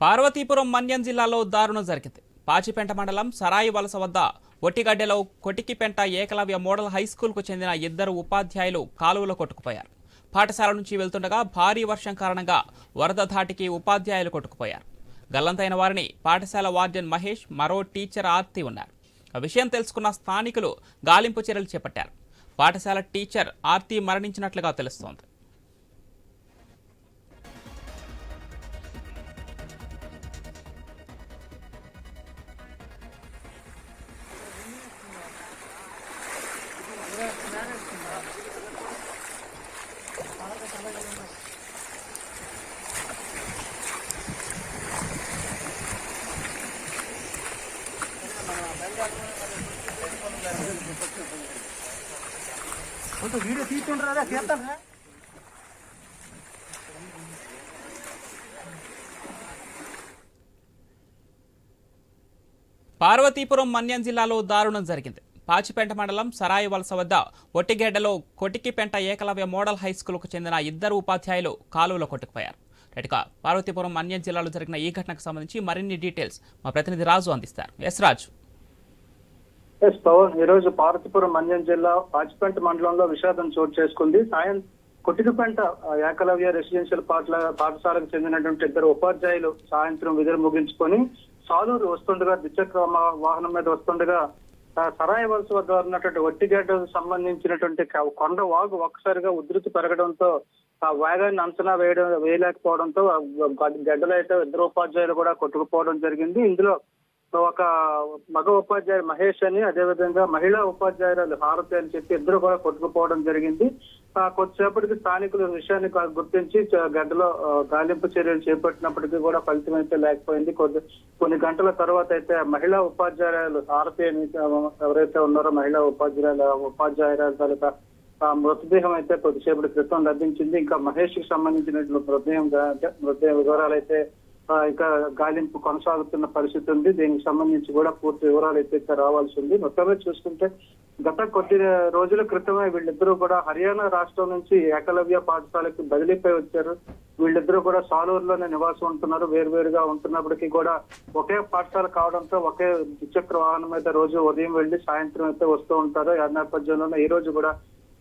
పార్వతీపురం మన్యం జిల్లాలో దారుణం జరిగింది. పాచిపెంట మండలం సరాయి వలస వద్ద ఒట్టిగడ్డెలో కొటికిపెంట ఏకలవ్య మోడల్ హై స్కూల్కు చెందిన ఇద్దరు ఉపాధ్యాయులు కాలువలో కొట్టుకుపోయారు. పాఠశాల నుంచి వెళ్తుండగా భారీ వర్షం కారణంగా వరద ధాటికి ఉపాధ్యాయులు కొట్టుకుపోయారు. గల్లంతైన వారిని పాఠశాల వార్డెన్ మహేష్ మరో టీచర్ ఆర్తి ఉన్నారు. ఆ విషయం తెలుసుకున్న స్థానికులు గాలింపు చర్యలు చేపట్టారు. పాఠశాల టీచర్ ఆర్తి మరణించినట్లుగా తెలుస్తోంది. కొంత వీడియో తీసుకుంటారా చేస్తారా పార్వతీపురం మన్యం జిల్లాలో దారుణం జరిగింది. పాచిపెంట మండలం సరాయి వలస వద్ద ఒట్టిగెడ్డలో కొటికిపెంట ఏకలవ్య మోడల్ హైస్కూల్కు చెందిన ఇద్దరు ఉపాధ్యాయులు కాలువలో కొట్టుకుపోయారు. రెట్క పార్వతీపురం మన్యం జిల్లాలో జరిగిన ఈ ఘటనకు సంబంధించి మరిన్ని డీటెయిల్స్ మా ప్రతినిధి రాజు అందిస్తారు. ఎస్ రాజు. ఎస్ పవన్ ఈ రోజు పార్వతీపురం మన్యం జిల్లా పాచిపెంట మండలంలో విషాదం చోటు చేసుకుంది. సాయం కొట్టికపెంట ఏకలవ్య రెసిడెన్షియల్ పాఠల పాఠశాలకు చెందినటువంటి ఇద్దరు ఉపాధ్యాయులు సాయంత్రం విధులు ముగించుకొని సాలూరు వస్తుండగా ద్విచక్ర మా- వాహనం మీద వస్తుండగా సరాయి వలస వద్ద ఉన్నటువంటి ఒట్టిగడ్డకు సంబంధించినటువంటి కొండ వాగు ఒక్కసారిగా ఉధృతి పెరగడంతో ఆ వేగాన్ని అంచనా వేయడం వేయలేకపోవడంతో గడ్డలైతే అయితే ఇద్దరు ఉపాధ్యాయులు కూడా కొట్టుకుపోవడం జరిగింది. ఇందులో ఒక మగ ఉపాధ్యాయుడు మహేష్ అని అదేవిధంగా మహిళా ఉపాధ్యాయురాలు హారతి అని చెప్పి ఇద్దరు కూడా కొట్టుకుపోవడం జరిగింది. కొద్దిసేపటికి స్థానికులు విషయాన్ని గుర్తించి గడ్డలో గాలింపు చర్యలు చేపట్టినప్పటికీ కూడా ఫలితం అయితే లేకపోయింది. కొద్ది కొన్ని గంటల తర్వాత అయితే మహిళా ఉపాధ్యాయురాలు హారతి అని ఎవరైతే ఉన్నారో మహిళా ఉపాధ్యాయుల ఉపాధ్యాయురాలు తాలూకా మృతదేహం అయితే కొద్దిసేపటి క్రితం లభించింది. ఇంకా మహేష్కి సంబంధించినటువంటి మృతదేహం మృతదేహ వివరాలు అయితే ఇంకా గాలింపు కొనసాగుతున్న పరిస్థితి ఉంది. దీనికి సంబంధించి కూడా పూర్తి వివరాలు అయితే రావాల్సి ఉంది. మొత్తమే చూసుకుంటే గత కొద్ది రోజుల క్రితమే వీళ్ళిద్దరూ కూడా హర్యానా రాష్ట్రం నుంచి ఏకలవ్య పాఠశాలకు బదిలీపై వచ్చారు. వీళ్ళిద్దరూ కూడా సాలూరులోనే నివాసం ఉంటున్నారు వేరువేరుగా ఉంటున్నప్పటికీ కూడా ఒకే పాఠశాల కావడంతో ఒకే ద్విచక్ర వాహనం అయితే రోజు ఉదయం వెళ్ళి సాయంత్రం అయితే వస్తూ ఉంటారు. ఆ నేపథ్యంలోనే ఈ రోజు కూడా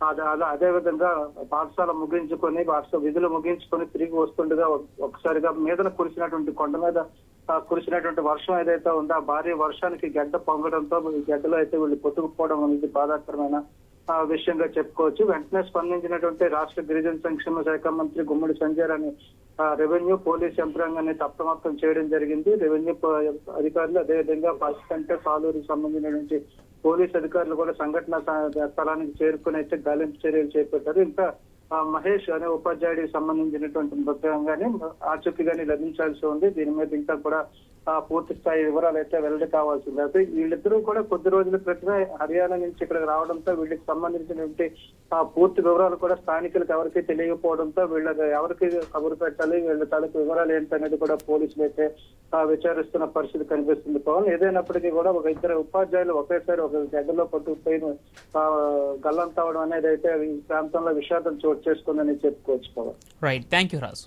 అదే అదే అదే విధంగా పాఠశాల ముగించుకొని పాఠశాల విధులు ముగించుకొని తిరిగి వస్తుండగా ఒకసారిగా మీదన కురిసినటువంటి కొండ మీద కురిసినటువంటి వర్షం ఏదైతే ఉందో ఆ భారీ వర్షానికి గడ్డ పొంగడంతో గడ్డలో అయితే వీళ్ళు కొట్టుకుపోవడం అనేది బాధాకరమైన విషయంగా చెప్పుకోవచ్చు. వెంటనే స్పందించినటువంటి రాష్ట్ర గిరిజన సంక్షేమ శాఖ మంత్రి గుమ్మడి సంజయ్ అని రెవెన్యూ పోలీస్ యంత్రాంగాన్ని తప్పమత్తం చేయడం జరిగింది. రెవెన్యూ అధికారులు అదేవిధంగా పసికంటే సాలూరుకి సంబంధించినటువంటి పోలీస్ అధికారులు కూడా సంఘటన స్థలానికి చేరుకుని అయితే గాలింపు చర్యలు చేపట్టారు. ఇంకా ఆ, మహేష్ అనే ఉపాధ్యాయుడికి సంబంధించినటువంటి మృతదేహం గానీ ఆచూకీ గానీ లభించాల్సి ఉంది. దీని మీద ఇంకా కూడా పూర్తి స్థాయి వివరాలు అయితే వెల్లడి కావాల్సింది. అయితే వీళ్ళిద్దరూ కూడా కొద్ది రోజుల క్రితమే హర్యానా నుంచి ఇక్కడికి రావడంతో వీళ్ళకి సంబంధించినటువంటి ఆ, పూర్తి వివరాలు కూడా స్థానికులకు ఎవరికి తెలియకపోవడంతో వీళ్ళకి ఎవరికి కబురు పెట్టాలి వీళ్ళ తాలూకు వివరాలు ఏంటనేది కూడా పోలీసులు అయితే ఆ, విచారిస్తున్న పరిస్థితి కనిపిస్తుంది. పవన్ ఏదైనప్పటికీ కూడా ఒక ఇద్దరు ఉపాధ్యాయులు ఒకేసారి ఒక గడ్డలో పట్టుకుపోయి ఆ, గల్లంతవడం అనేది అయితే ఈ ప్రాంతంలో విషాదం చోటు చేసుకుందని చెప్పుకోవచ్చు Pawan. Right thank you Raju